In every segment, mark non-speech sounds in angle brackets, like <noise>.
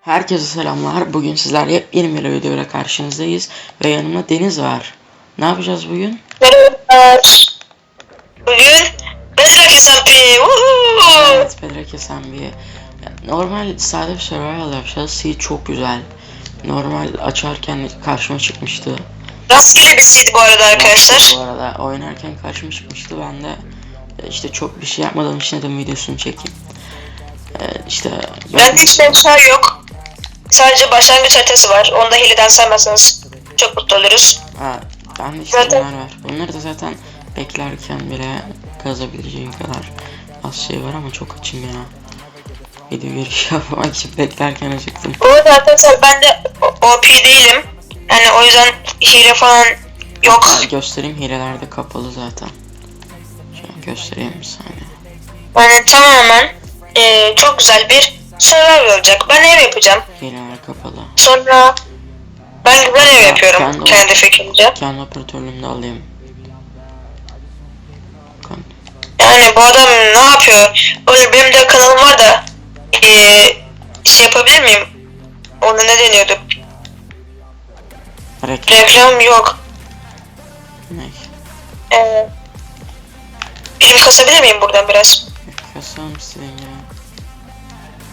Herkese selamlar. Bugün sizlerle yeni bir videoyla karşınızdayız. Ve yanımda Deniz var. Ne yapacağız bugün? Merhabalar. Bugün SMP. Woohoo! Evet, Bedrock SMB'ye. Normal sade bir survival yapacağız. Seed çok güzel. Normal açarken karşıma çıkmıştı. Rastgele bir seed bu arada arkadaşlar. Bu arada oynarken karşıma çıkmıştı. Ben de e, işte çok bir şey yapmadığım için dedim videosunu çekeyim. E, işte Bende hiç eşya yok. Sadece başlangıç haritası var. Onu da hileden saymazsanız çok mutlu oluruz. Ha, ben Zaten- bunlar var. Bunları da zaten beklerken bile kazabileceğim kadar az şey var ama çok açım ya. Video giriş <laughs> yapmak için beklerken acıktım. Bu arada arkadaşlar ben de OP değilim. Yani o yüzden hile falan yok. Ha, göstereyim hileler de kapalı zaten. An göstereyim bir saniye. Yani tamamen eee, çok güzel bir survival olacak. Ben ev yapacağım. Hileler kapalı. Sonra ben güzel ev Ya, yapıyorum kendi- kendi fikrimce. Kendi operatörlüğümü de alayım. Yani bu adam ne yapıyor? Öyle benim de kanalım var da eee, şey yapabilir miyim? Ona ne deniyordu? Reklam. Reklam yok. Ne? Eee prim kasabilir miyim buradan biraz? Kasam ya.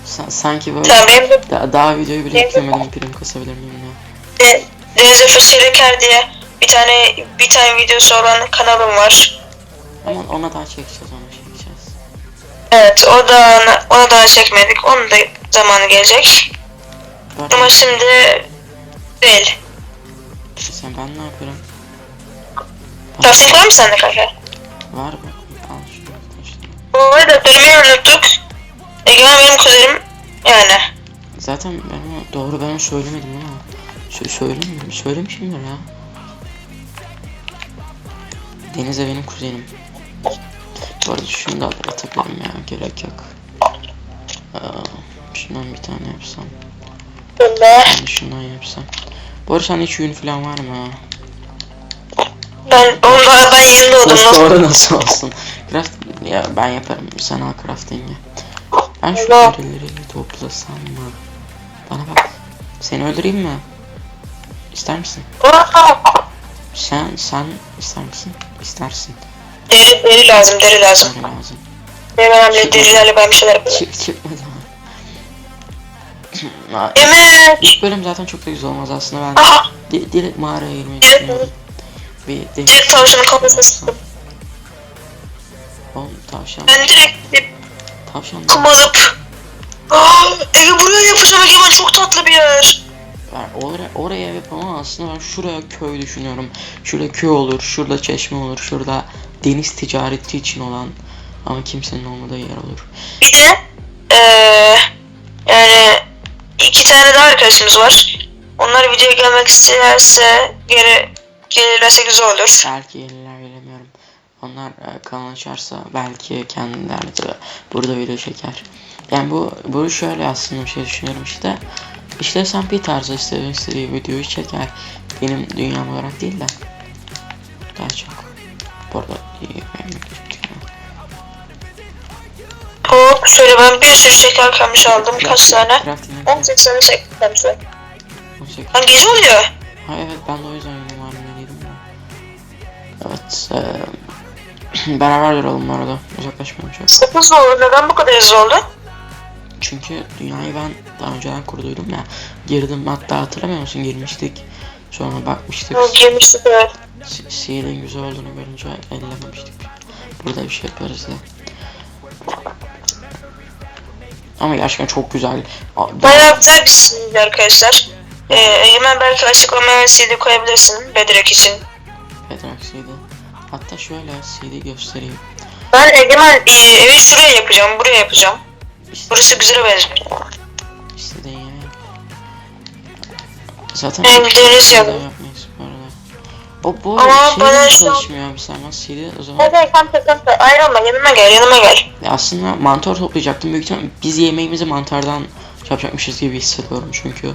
Sa- sanki böyle Tamam benim de da- daha videoyu yüklemedim prim kasabilir miyim ya? de- Deniz Efe Çeleker diye bir tane bir tane videosu olan kanalım var. Ama ona daha çekeceğiz onu çekeceğiz. Evet o da ona daha çekmedik. Onun da zamanı gelecek. Ama şimdi değil. sen ben ne yapıyorum? Tavsiye var mı sende kanka? Var bak al şunu taşla. Bu arada söylemeyi unuttuk. Egemen benim kuzenim yani. Zaten ben onu doğru ben onu söylemedim ama Sö söylemiyorum söylemişimdir ya. Deniz de benim kuzenim. Bu arada şunu da atabilirim ya gerek yok. Aa, şundan bir tane yapsam. Böyle. Ben de şundan yapsam. Bu arada sende hiç yün falan var mı? Ben onda ben yeni doğdum. Nasıl Nasıl? nasıl olsun? Craft ya ben yaparım. Sen al crafting'i. Ben şu derileri toplasam mı? Bana bak. Seni öldüreyim mi? İster misin? Sen sen ister misin? İstersin. Deri, deri lazım, deri lazım. Sana lazım. Benim önemli derilerle ben bir şeyler yapacağım. Çık? Ha, <clears throat> Yemek! İlk bölüm zaten çok da güzel olmaz aslında ben Aha! di- direkt mağaraya girmeyi düşünüyorum. Bir deniz Direkt tavşanın kafasına sıktım. Oğlum tavşan Ben direkt tavşan. Aa, Ege buraya yapacağım Egemen çok tatlı bir yer. Ben oraya, oraya yapamam aslında ben şuraya köy düşünüyorum. Şurada köy olur, şurada çeşme olur, şurada deniz ticareti için olan ama kimsenin olmadığı yer olur. Bir de eee yani iki tane daha arkadaşımız var. Onlar videoya gelmek isterse geri gelirlerse güzel olur. Belki gelirler. Onlar e, kanal açarsa belki kendileri de burada video çeker. Yani bu bu şöyle aslında bir şey düşünüyorum işte. İşte SMP tarzı istediği, istediği videoyu çeker. Benim dünyam olarak değil de. Daha çok. Bu arada iyi. Hop şöyle ben bir sürü şeker kamış aldım. Kaç tane? Crafting 18 tane şeker kamış var. 18. Lan gece oluyor. Ha evet ben de o yüzden yine değilim ya. Evet. Eee beraber duralım bu arada. Uzaklaşmayalım çok. 8 oldu. Neden bu kadar hızlı oldu? Çünkü dünyayı ben daha önceden kurduydum ya. Girdim hatta hatırlamıyor musun? Girmiştik. Sonra bakmıştık. Yok girmiştik evet. Si- Seal'in güzel olduğunu görünce ellememiştik. Burada bir şey yaparız diye. Ama gerçekten çok güzel. Bayağı güzel bir CD arkadaşlar. Ee, Egemen belki açıklamaya CD koyabilirsin Bedrock için. Bedrock CD. Hatta şöyle CD göstereyim. Ben Egemen e, evi şuraya yapacağım, buraya yapacağım. İşte, Burası güzel benziyor. istediğin yere yap. Zaten deniz şey yapayım. yapmayız bu arada. O bu Ama arada bana CD mi şu an- çalışmıyor sen bana CD o zaman. Hadi kanka kanka ayrılma yanıma gel yanıma gel. Ya aslında mantar toplayacaktım büyük ihtimal biz yemeğimizi mantardan şey yapacakmışız gibi hissediyorum çünkü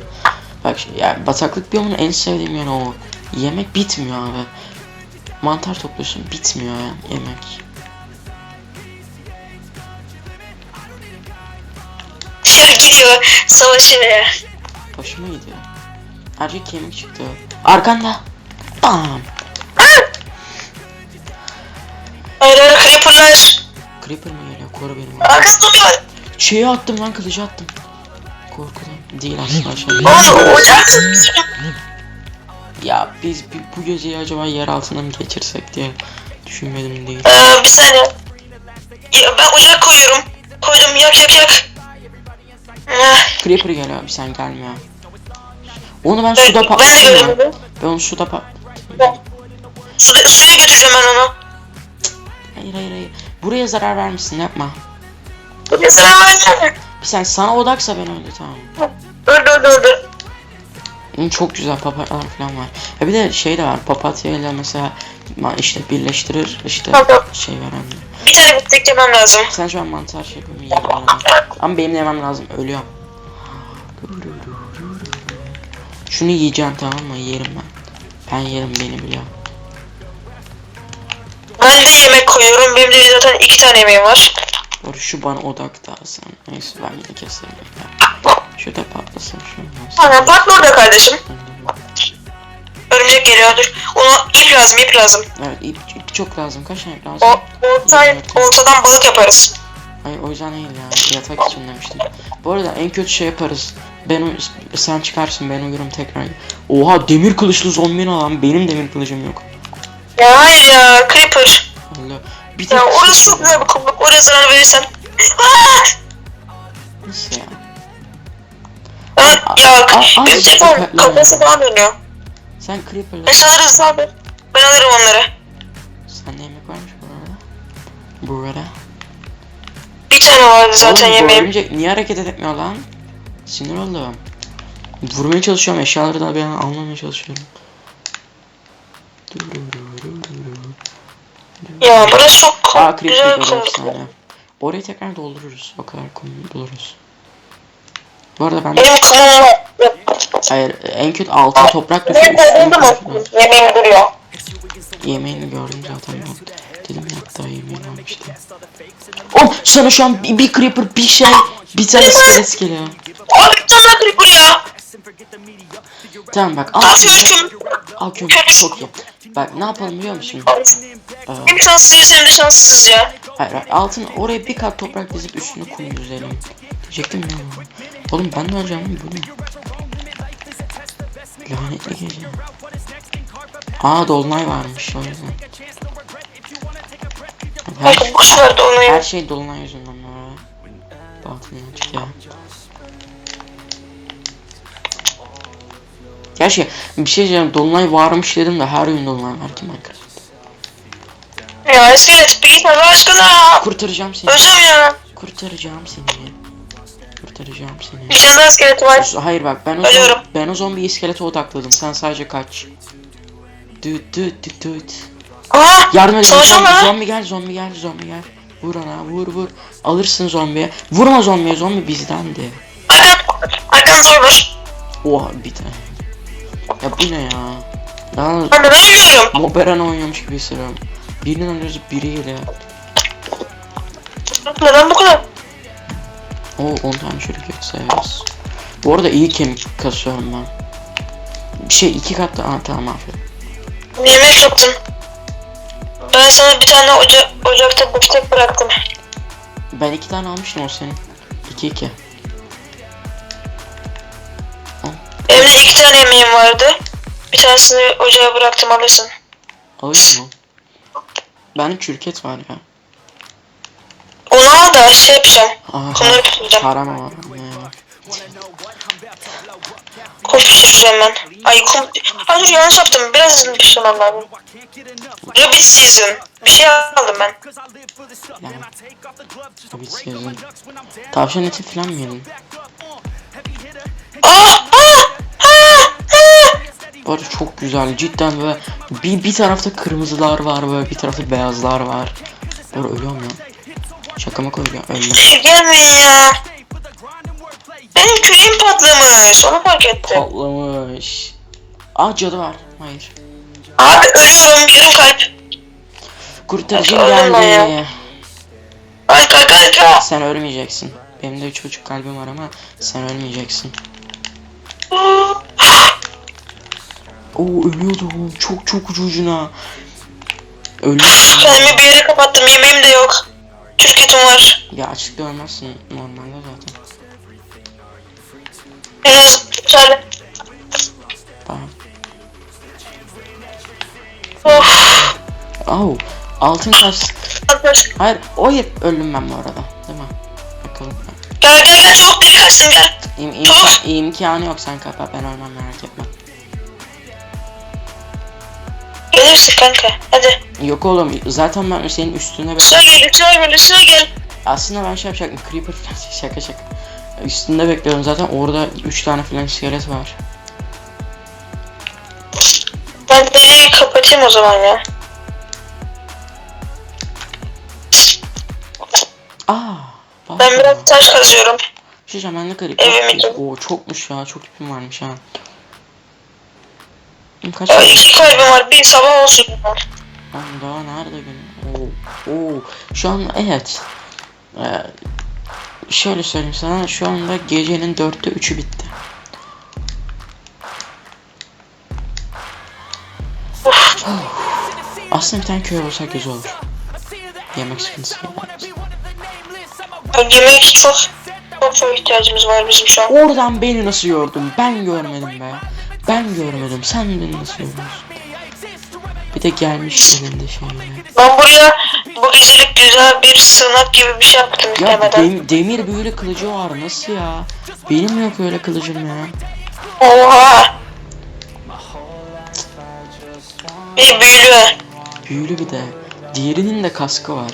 bak ya bataklık biyomunun en sevdiğim yanı o yemek bitmiyor abi mantar topluyorsun bitmiyor ya yemek gidiyor. Savaşıyor. Hoşuma gidiyor. Ayrıca kemik çıktı. Arkanda. Bam. Hayır hayır creeperlar. Creeper mi geliyor? Koru beni. Arkasında bir Şeyi attım lan kılıcı attım. Korkudan. Değil aşağı. Oğlum ocak. Ya biz bi- bu geceyi acaba yer altına mı geçirsek diye düşünmedim değil. Ee, bir saniye. Ya, ben ocak koyuyorum. Koydum yak yak yak. Ah, Creeper geliyor abi sen gelme ya. Onu ben Ben, suda ben de patlatayım görüyorum. Ben onu suda pat... Su, suya götüreceğim ben onu. Hayır hayır hayır. Buraya zarar vermişsin yapma. Ne sıra var Bir sen sana odaksa ben öyle tamam. Dur dur dur dur. Çok güzel papatyalar falan var. Ya bir de şey de var. Papatya ile mesela işte birleştirir işte Tamam. şey veren. Bir tane bittik yemem lazım. Sen şu an mantar şey yapayım yiyelim arada. Ama benim de yemem lazım ölüyorum. Şunu yiyeceğim tamam mı? Yerim ben. Ben yerim beni biliyorum. Ben de yemek koyuyorum. Benim de zaten iki tane yemeğim var. Doğru şu bana odak dağılsın. Neyse ben yine keserim. Ya. Şu da patlasın şu. Aynen patla orada kardeşim. Örümcek geliyor dur. Ona ip lazım ip lazım. Evet ip, ip çok lazım. Kaç tane ip lazım? O olta, oltadan balık yaparız. Hayır o yüzden değil ya. Yatak için demiştim. Bu arada en kötü şey yaparız. Ben sen çıkarsın ben uyurum tekrar. Oha demir kılıçlı zombi ne lan? Benim demir kılıcım yok. Ya hayır ya creeper. Allah. Bir Ya orası güzel bir kumluk. Oraya zarar verirsen. Nasıl ya? Ben, ya Aa, aa, telefon dikkatli kafası falan dönüyor. Sen creeper'la. Neyse alırız abi. Ben alırım onları. Sende yemek varmış bu arada. Burada. Bir tane vardı zaten Oğlum, bu yemeğim. örümcek niye hareket etmiyor lan? Sinir oldum. Vurmaya çalışıyorum eşyaları da ben almamaya çalışıyorum. Ya burası çok Aa kum, creeper güzel geliyor kumluk. efsane. Orayı tekrar doldururuz. O kadar kum buluruz. Bu arada ben Benim. Yok. hayır en kötü altın toprak döküp Benim mu? koyacağım. Yemeğim duruyor. Yemeğini gördüm zaten ben. Dedim ya hatta yemeğini almıştım. Oğlum sana şu an bir, bir creeper bir şey bir tane iskelet geliyor. Abi bir tane creeper ya. Tamam bak al kömür. Al kömür çok iyi. Bak ne yapalım biliyor musun? Ee, Hem şanslıyız hem de şanssızız ya. hayır, hayır, altın oraya bir kat toprak dizip üstüne kum düzelim. Diyecektim ya. Oğlum ben de alacağım bu ne? Lanetli gece. Aa dolunay varmış o yüzden. Her, Bakın kuş vardı onu her ya. şey dolunay yüzünden var. Batından çık ya. Gerçi bir şey diyeceğim dolunay varmış dedim de her gün dolunay var ki Minecraft. Ya bir gitme aşkına. Kurtaracağım seni. Öleceğim ya. Kurtaracağım seni. Kurtaracağım seni. Bir tane daha iskelet var. Hayır bak ben o Ölüyorum. zombi, ben o zombi iskelete odakladım. Sen sadece kaç. Düt düt düt düt. Aa Yardım et. Savaşan Zombi, zombi gel zombi gel zombi gel. Vur ona vur vur. Alırsın zombiye. Vurma zombiye zombi bizdendi. arkan. Arkan zor var. Oha bir tane. Ya bu ne ya? Daha Ben neden ölüyorum? Moberan oynuyormuş gibi hissediyorum. Birinin alıyoruz biri geliyor. Neden bu kadar? O 10 tane çürük seviyoruz. Bu arada iyi kemik kasıyorum ben. Bir şey iki katta aa tamam aferin. Yemek yaptım. Ben sana bir tane oca ocakta biftek bıraktım. Ben iki tane almıştım o senin. İki iki. Evde iki tane yemeğim vardı. Bir tanesini ocağa bıraktım alırsın. Alayım mı? Benim çürket var ya. Onu al da şey Kumları pişireceğim. param var. Ne? Kum pişireceğim ben. Ay kum... Hayır yanlış yaptım. Biraz hızlı pişirmem lazım. Rabbit season. Bir şey aldım ben. Yani. Tabii sevdim. Tavşan eti falan mı yedin? Aa! Aa! Aa! Bu arada çok güzel cidden böyle bir, bir tarafta kırmızılar var böyle bir tarafta beyazlar var. Arada ölüyorum ya. Şakama koyuyor öldüm. Gelmeyin ya. Benim küreğim patlamış. Onu fark ettim. Patlamış. Aa cadı var. Hayır. Abi ölüyorum. Yarım kalp. Kurtarıcı geldi. Arka arka arka. Sen ölmeyeceksin. Benim de üç buçuk kalbim var ama sen ölmeyeceksin. Oo ölüyordum. Çok çok ucu ucuna. Öldüm. Kendimi bir yere kapattım. Yemeğim de yok. Türk etim var. Ya açıkta ölmezsin normalde zaten. En az şöyle. Tamam. Of. Au. Altın. Arkadaş. Hayır o hep öldüm ben bu arada. Değil mi? Bakalım. Gel gel gel çok delikanlısın gel. İm, imka- imkanı yok sen kapa ben ölmem merak etme. Gelirsin kanka. Hadi. Yok oğlum zaten ben senin Üstüne bekliyorum. gel üstüne gel üstüne gel. Aslında ben şey yapacaktım. Creeper falan <laughs> şaka şaka. Üstünde bekliyorum zaten orada 3 tane falan iskelet var. Ben deliği kapatayım o zaman ya. Aa. Bak. Ben biraz taş kazıyorum. Diyeceğim ben ne kadar Evime. Oo çokmuş ya çok ipim varmış ha. Kaç tane? iki kalbim var. Bir sabah olsun. Lan daha nerede gün? Oo, oo. Şu an evet. Ee, şöyle söyleyeyim sana şu anda gecenin dörtte üçü bitti. Aslında bir tane köy olsak güzel olur. Yemek sıkıntısı gelmez. Yemek çok çok çok ihtiyacımız var bizim şu an. Oradan beni nasıl gördün? Ben görmedim be. Ben görmedim. Sen beni nasıl görüyorsun? Bir de gelmiş elinde şeyle. Ben buraya bu gecelik güzel bir sığınak gibi bir şey yaptım Ya istemeden. dem- demir büyülü kılıcı var nasıl ya? Benim yok öyle kılıcım ya. Oha. Bir büyülü. Büyülü bir de. Diğerinin de kaskı var.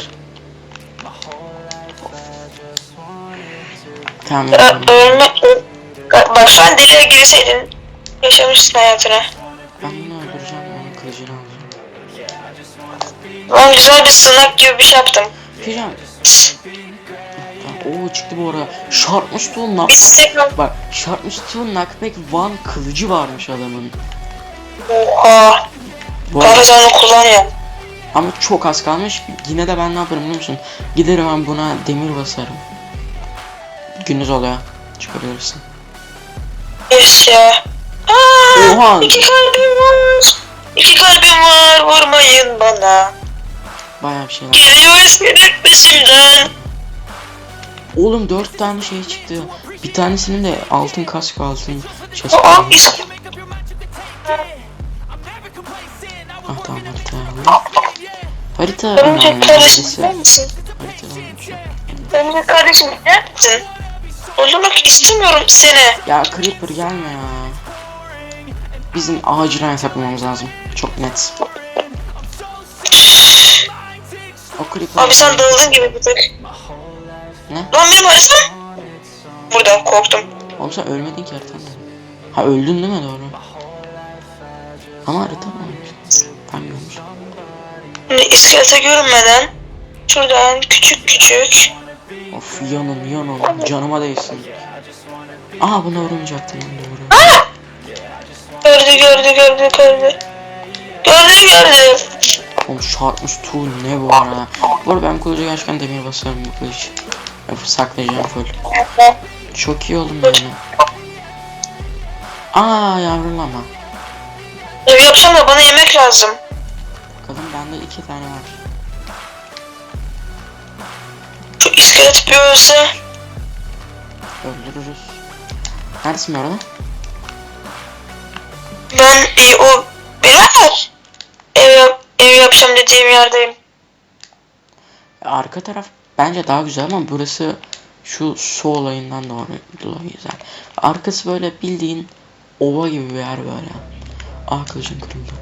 Tamam. Ö- tamam. ölme... Bak an deliye girseydin yaşamışsın hayatını. Ben bunu öldüreceğim onun kılıcını alacağım. Ben güzel bir sığınak gibi bir şey yaptım. Pijam. Oo çıktı bu arada. Sharpness Tool stek Bak Sharpness Tool Knockback One kılıcı varmış adamın. Oha. Bu arada, onu kullan ya. ama çok az kalmış. Yine de ben ne yaparım biliyor musun? Giderim ben buna demir basarım. Gündüz oluyor. Çıkarıyorsun. Aa, Oha. iki kalbim var. İki kalbim var. Vurmayın bana. Bayağı bir şey var. Geliyor iskelet peşimden. Oğlum dört tane şey çıktı. Bir tanesinin de altın kask altın chest Aa, iskelet. Ah tamam harita aldım. Harita Örümcek kardeşim gider misin? Harita. Örümcek kardeşim gider misin? Öldürmek istemiyorum seni. Ya Creeper gelme ya. Bizim acilen hesaplamamız lazım. Çok net. O Creeper... Abi sen dağıldın gibi bir tık. Ne? Lan benim haritam. Buradan korktum. Oğlum sen ölmedin ki haritan da. Ha öldün değil mi doğru? Ama harita olmuş? Ben görmüşüm. Şimdi iskelete görünmeden şuradan küçük küçük Of yanım yanım canıma değsin. Aa buna vurmayacaktım. Gördü gördü gördü gördü. Gördü gördü. Oğlum çarpmış tuğ ne bu arada. Bu arada ben kılıcı gerçekten demir basarım bu kılıç. Ya, Saklayacağım full. Çok iyi oldum böyle. Aa yavrulama. Ev yapsam da bana yemek lazım. Bakalım bende iki tane var. Şu iskelet bir ölse. Öldürürüz. Neredesin bu arada? Ben e, o birader. Ev, ev yapacağım dediğim yerdeyim. Arka taraf bence daha güzel ama burası şu su olayından dolayı güzel. Arkası böyle bildiğin ova gibi bir yer böyle. Ah kılıcım kırıldı.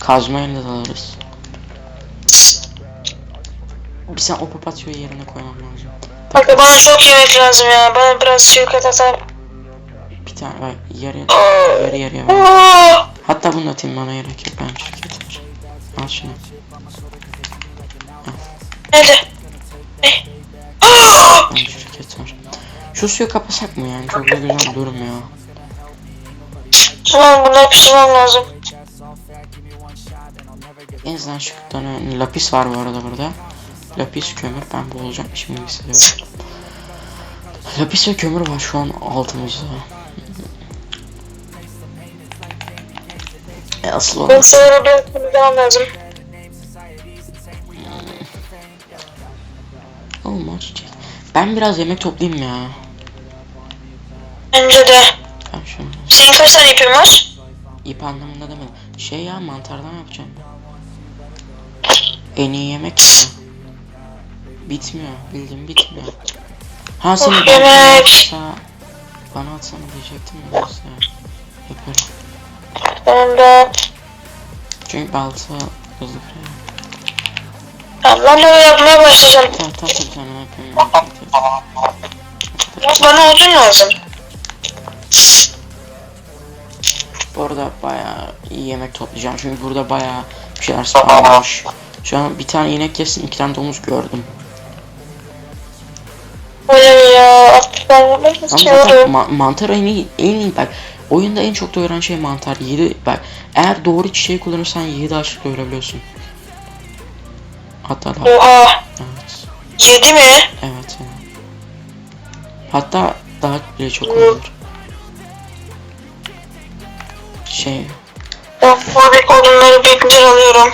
Kazmayla da alırız. Bir sen o papatyoyu yerine koymam lazım. Kanka bana çok yemek lazım ya. Bana biraz şirket atar. Tane var yarı yarı yarıya. Oo. Hatta bunu atayım bana gerek yok ben şirket var. Al şunu. Nerede? Ne? Aa! Ben şirket var. Şu suyu kapasak mı yani? Çok da güzel durmuyor. Ulan bunları pişirmem lazım. En azından şu tane lapis var bu arada burada. Lapis kömür ben bu olacak şimdi hissediyorum. <laughs> Lapis ve kömür var şu an altımızda. E asıl Ben şöyle bir temizlemem lazım. olmaz çiçek. Ben biraz yemek toplayayım ya. Bence de. Ben şunu Senin kaç tane ipin var? ip anlamında demedim. Şey ya mantardan yapacağım. En iyi yemek ya. Bitmiyor. Bildiğin bitmiyor. Ha seni varsa bana atsana diyecektim ya. Neyse. Yaparım. Benim de. Çünkü balta hızlı kırıyor. Tamam, ben de öyle yapmaya başlayacağım. Tamam tamam bir tane yapayım. Ya Bana odun lazım. Bu arada bayağı iyi yemek toplayacağım. Çünkü burada bayağı bir şeyler spawnlamış. Şu an bir tane inek kesin iki tane domuz gördüm. Öyle ya. Ben şey Ama zaten ma- mantar en iyi, en iyi bak. Oyunda en çok doyuran şey mantar. 7 bak. Eğer doğru çiçeği kullanırsan 7 aşık doyurabiliyorsun. Hatta daha Oha. evet. Yedi mi? Evet. Hatta daha bile çok olur. Şey Ben buradaki odunları güzel alıyorum.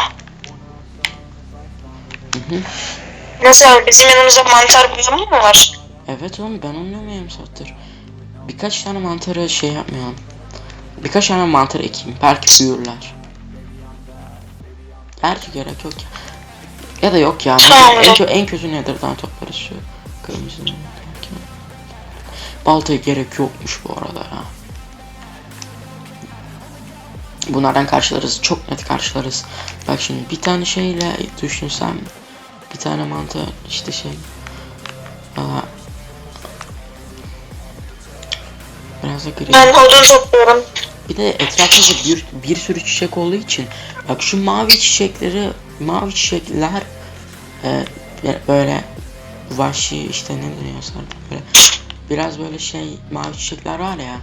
hı hı. Nasıl bizim yanımızda mantar bulumu mu var? Evet oğlum ben onu yarım saattir. Birkaç tane mantarı şey yapmayalım. Birkaç tane mantar ekeyim. Belki büyürler. Gerçi gerek yok ya. Ya da yok ya. En, kö en kötü nether'dan toplarız şu kırmızı Baltaya gerek yokmuş bu arada ya. Bunlardan karşılarız. Çok net karşılarız. Bak şimdi bir tane şeyle düşünsem bir tane mantı işte şey Aa, biraz da gri. Ben odun topluyorum. Bir de etrafımızda bir, bir sürü çiçek olduğu için bak şu mavi çiçekleri mavi çiçekler e, böyle vahşi işte ne deniyor böyle biraz böyle şey mavi çiçekler var ya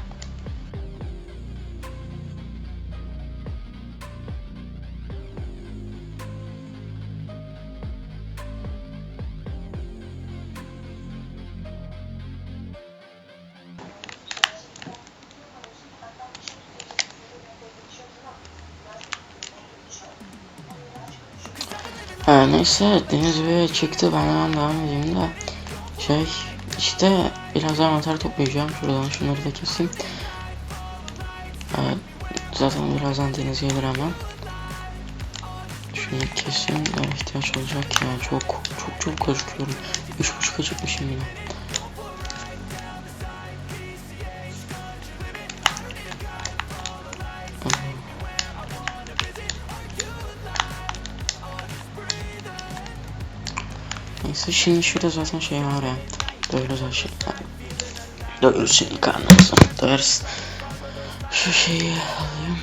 neyse Deniz Bey çıktı ben hemen devam edeyim de. Şey işte biraz daha mantar toplayacağım şuradan şunları da keseyim. Evet, zaten birazdan Deniz gelir hemen. Şunu de ihtiyaç olacak ya çok çok çok acıkıyorum üç buçuk acıkmışım şimdi şurada zaten şey var ya. Doyuruz her şeyi. Doyuruz senin karnınızı. Doyarız. Şu şeyi alayım.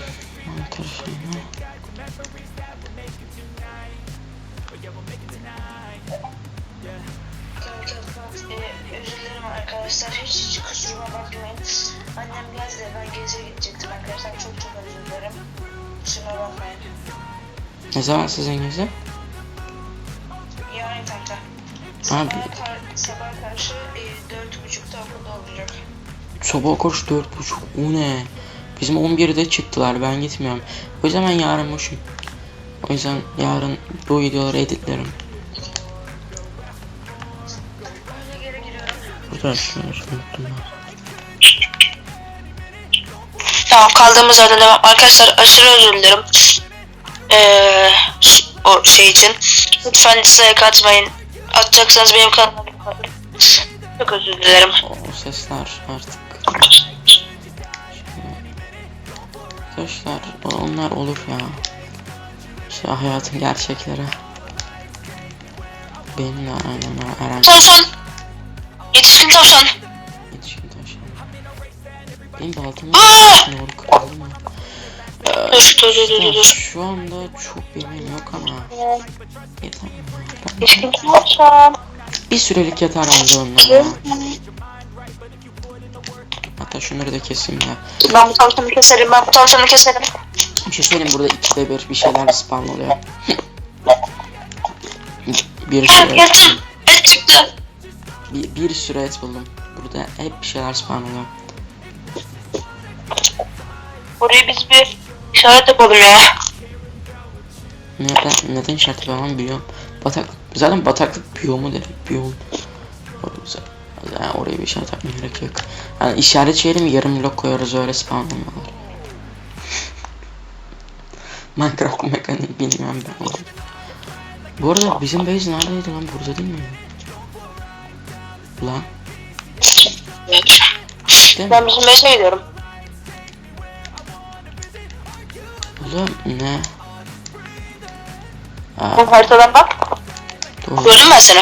Mantar şeyini. Özür dilerim arkadaşlar. Hiç hiç kusuruma bakmayın. Annem de ben geziye gidecektim arkadaşlar. Çok çok özür dilerim. Kusuruma bakmayın. Ne zaman sizin gezi? Sabah, kar, sabah karşı dört buçukta okulda olacak. Sabah koş dört buçuk. O ne? Bizim 11'de çıktılar. Ben gitmiyorum. O yüzden ben yarın boşum. O yüzden yarın bu videoları editlerim. Öyle geri giriyorum. Burada şunu. Tamam kaldığımız yerden devam. Arkadaşlar aşırı özür dilerim. Ee, o şey için. Lütfen dislike atmayın. Atacaksanız benim kanalıma. Çok özür dilerim. O sesler artık. Arkadaşlar onlar olur ya. İşte hayatın gerçekleri. Benim de aynen herhangi Tavşan! Yetişkin tavşan! yetişkin taşım. Benim baltamı doğru kırıldı mı? Ee, Dur dur dur dur dur. şu anda çok bilmem yok ama yeter. Bir sürelik yeter bence onlar. Hatta şunları da keseyim ya. Ben bu tavşanı keserim, ben bu tavşanı keserim. Bir şey söyleyeyim burada ikide bir bir şeyler spawn oluyor. bir Ha sürü et, çıktı. bir, bir sürü et buldum. Burada hep bir şeyler spawn oluyor. Oraya biz bir işaret yapalım ya. Neden, neden işaret yapamam biliyorum. Bataklık, zaten bataklık biyomu dedik. Biyom. Yani oraya bir işaret yapmaya gerek yok. Yani işaret şeyle mi yarım blok koyarız öyle spawn olmalar. <laughs> Minecraft mekanik bilmem ben onu. Bu arada bizim base neredeydi lan burada değil mi? Lan değil mi? Ben bizim meclise gidiyorum. Oğlum ne? Bu haritadan bak. doğru. Gördün mü ben seni?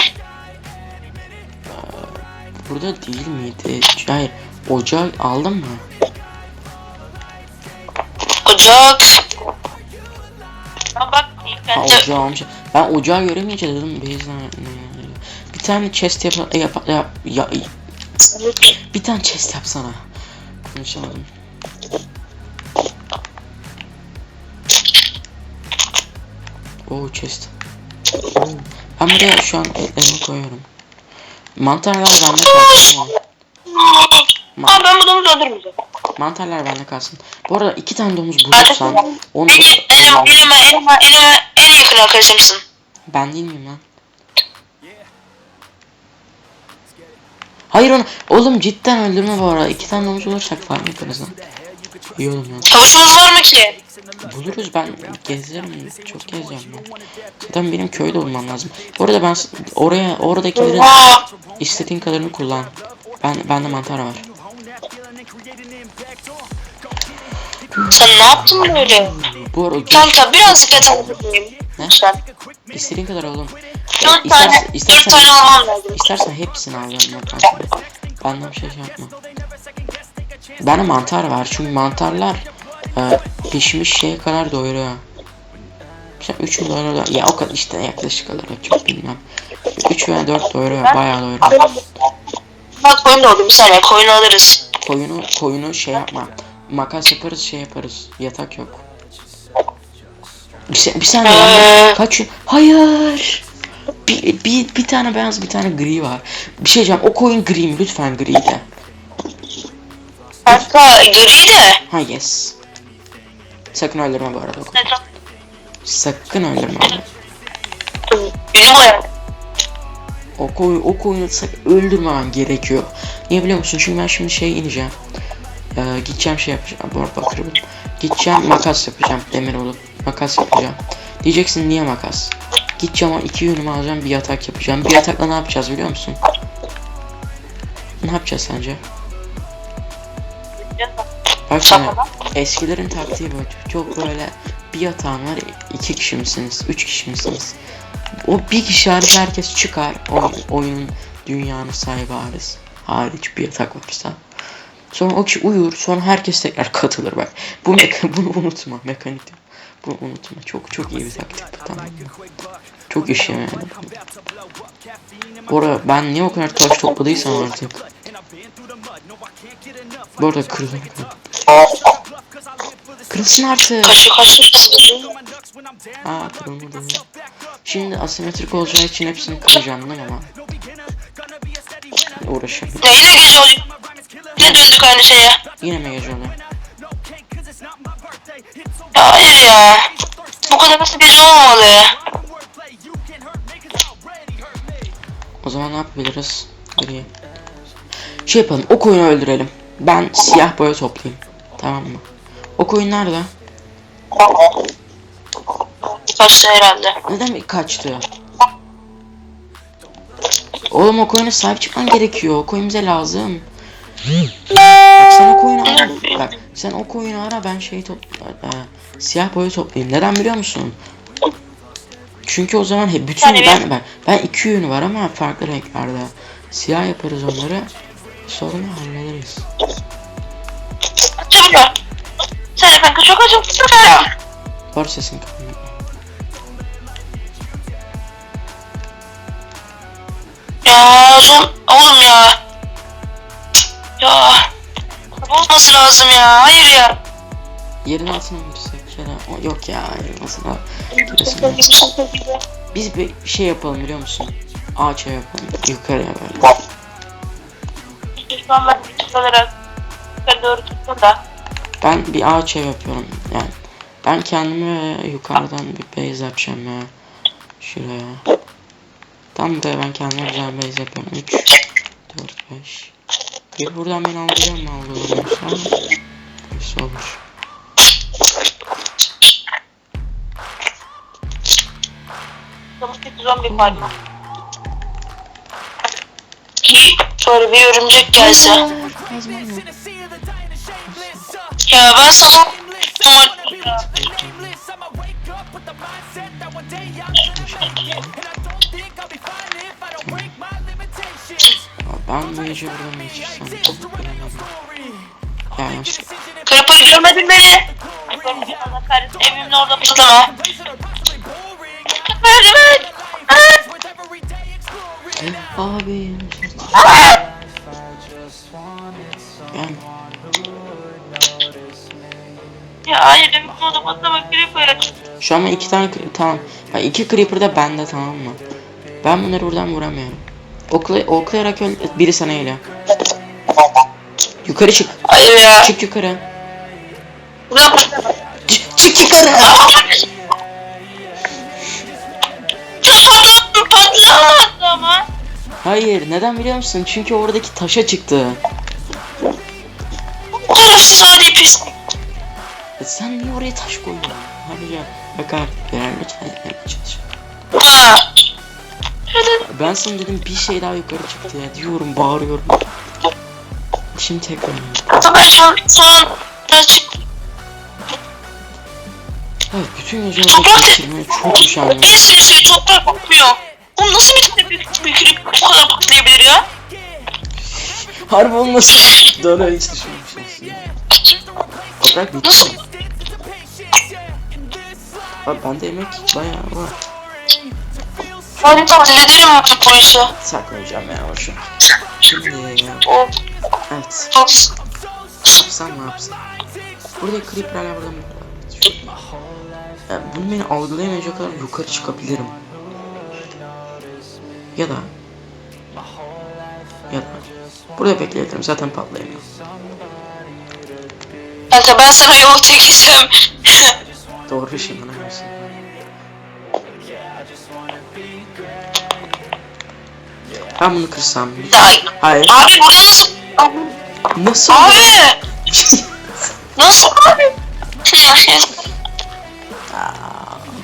Burada değil miydi? Hayır. Ocağı aldın mı? Ocak. Ha bak. Ha de ocağı almış. Ben ocağı göremeyince dedim ne, ne- Bir tane chest yap yap yap ya, bir tane chest yapsana. Konuşamadım. Oo chest. Ben buraya şu an etlerimi koyuyorum. Mantarlar bende kalsın. ama. Aa ben bu domuzu öldürmeyeceğim. Mantarlar bende kalsın. Bu arada iki tane domuz bulursan onu Benim elim, elime, elime, elime en yakın arkadaşımsın. ben değil miyim lan? Hayır onu oğlum cidden öldürme bu arada. İki tane domuz bulursak farm yaparız lan. İyi ya. Tavuşumuz var mı ki? Buluruz ben gezerim. Çok gezeceğim ben. Zaten benim köyde olmam lazım. Bu arada ben oraya oradakilerin istediğin kadarını kullan. Ben bende mantar var. sen ne yaptın böyle? Bu arada Kanka birazcık et miyim? Ne? Lütfen. istediğin kadar oğlum. Dört tane, dört tane almam lazım. İstersen hepsini al yanıma kanka. Benden bir şey yapma. Bende mantar var çünkü mantarlar e, pişmiş şeye kadar doyuruyor. İşte 3 mü doyuruyor? Ya o kadar işte yaklaşık olarak çok bilmem. 3 veya 4 doyuruyor bayağı doyuruyor. Bak koyun oldu bir saniye koyunu alırız. Koyunu koyunu şey yapma. Makas yaparız şey yaparız. Yatak yok. Bir, bir saniye Ee. Kaç Hayır. Bir, bir, bir tane beyaz bir tane gri var. Bir şey diyeceğim o koyun gri mi? Lütfen gri de. Kanka gri de. Ha yes. Sakın öldürme bu arada. Sakın öldürme abi. Bizim o yani. O koyun o koyunu sak- öldürmemen gerekiyor. Niye biliyor musun? Çünkü ben şimdi şey ineceğim. Ee, gideceğim şey yapacağım. Bu arada bakırım. Gideceğim makas yapacağım. Demir olup makas yapacağım. Diyeceksin niye makas? Gideceğim o iki yönümü alacağım bir yatak yapacağım. Bir yatakla ne yapacağız biliyor musun? Ne yapacağız sence? Bak şimdi eskilerin taktiği böyle çok böyle bir yatağın var iki kişi misiniz üç kişi misiniz? O bir kişi hariç herkes çıkar o, oyunun dünyanın sahibi hariç hariç bir yatak varsa sonra o kişi uyur sonra herkes tekrar katılır bak. Bu meka- <laughs> bunu unutma mekanik bunu unutma. Çok çok iyi bir taktik bu tamam çok işe yaradı arada ben niye o kadar taş topladıysam artık bu arada kırılır Kırılsın artık. Kaçı kaçı. Aa kırılmadı. Şimdi asimetrik olacağı için hepsini kıracağım değil mi ama? Uğraşamıyorum. Ya yine gece oluyor. Yine döndük aynı şeye. Yine mi gece oluyor? Ya hayır ya. Bu kadar nasıl gece olmamalı. O zaman ne yapabiliriz? Geriye. Şey yapalım. O koyunu öldürelim. Ben siyah boya toplayayım. Tamam mı? O koyun nerede? Kaçtı herhalde. Neden bir kaçtı? Oğlum o koyuna sahip çıkman gerekiyor. O koyun bize lazım. Bak sen o koyunu ara. Bak sen o koyunu ara ben şeyi top e, siyah boya toplayayım. Neden biliyor musun? Çünkü o zaman hep bütün Yani ben ben ben iki yönü var ama farklı renklerde. Siyah yaparız onları. Sorunu hallederiz. Ver. Sen kanka çok ya. Var sesin kapatma. Ya son oğlum ya. Ya. Olması lazım ya. Hayır ya. Yerin altına girsek ya da o, yok ya yerin altına giresim yok. Biz bir şey yapalım biliyor musun? Ağaç ev yapalım yukarıya böyle. Ben bir olarak yukarı doğru tuttum da. Ben bir ağaç ev yapıyorum. Yani ben kendime yukarıdan bir base yapacağım ya. Şuraya. Tam buraya ben kendime güzel base yapıyorum. 3 4 5 Bir buradan beni algılıyor mu algılamıyorsa Neyse olur. Zombi farmı. Böyle bir örümcek gelse. Ya ben sana Ben bu gece buradan geçirsem. Ya yanlış. Kırpayı görmedin beni. Evimin orada patlama. Merdiven. Abi. Ya hayır evimin orada patlama Creeper. şu an ben iki tane tamam. Ya iki creeper da bende tamam mı? Ben bunları buradan vuramıyorum. Okla, oklayarak öl biri sana geliyor. Yukarı çık. Hayır ya. Çık yukarı. Buradan. Çık, çık yukarı. Hayır neden biliyor musun? Çünkü oradaki taşa çıktı. Orası hadi pis. E sen niye oraya taş koydun? Ayrıca bakar genel lütfen yapmaya çalış. Ben sana dedim bir şey daha yukarı çıktı ya diyorum bağırıyorum. Şimdi tekrar. Ben son son çıktı. Evet bütün orada geçirmeye çok üşendim. Toprak kokmuyor. Oğlum nasıl bir tane büyük bir kürek bu kadar patlayabilir ya? Harbi olmasın. Doğru hiç düşünmemişim. Toprak bitti. Nasıl? Abi bende emek bayağı var. Hadi hallederim bu polisi. Saklayacağım ya boşu. Şimdi ya. Evet. Yapsam ne yapsam? Burada creeper'ler burada mı? Ya bunu beni algılayamayacak kadar yukarı çıkabilirim. Ya da ya da burada bekleyebilirim zaten patlayamıyor. Kanka ben sana yol çekeceğim. <laughs> Doğru bir şey bana versin. Ben bunu kırsam. Ay, Hayır. abi burada nasıl? Nasıl? Abi! <laughs> Nasıl abi? <laughs>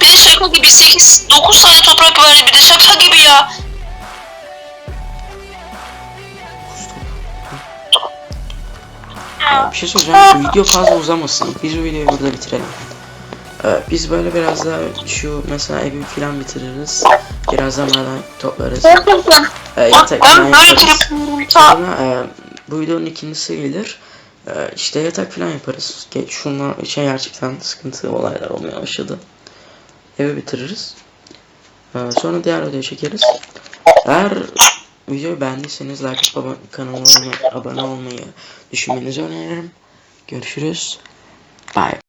bir de şaka gibi 8 9 tane toprak verdi bir de şaka gibi ya. Ya bir şey söyleyeceğim. Video fazla uzamasın. Biz bu videoyu burada bitirelim. Ee, biz böyle biraz daha şu mesela evi falan bitiririz. Biraz da maden toplarız. Ee, yatak falan yaparız. Sonra e, bu videonun ikincisi gelir. E, işte yatak falan yaparız. Ge- Şunlar şey gerçekten sıkıntı olaylar olmaya başladı. Evi bitiririz. E, sonra diğer videoyu çekeriz. Eğer videoyu beğendiyseniz like atıp kanalıma abone olmayı düşünmenizi öneririm. Görüşürüz. Bye.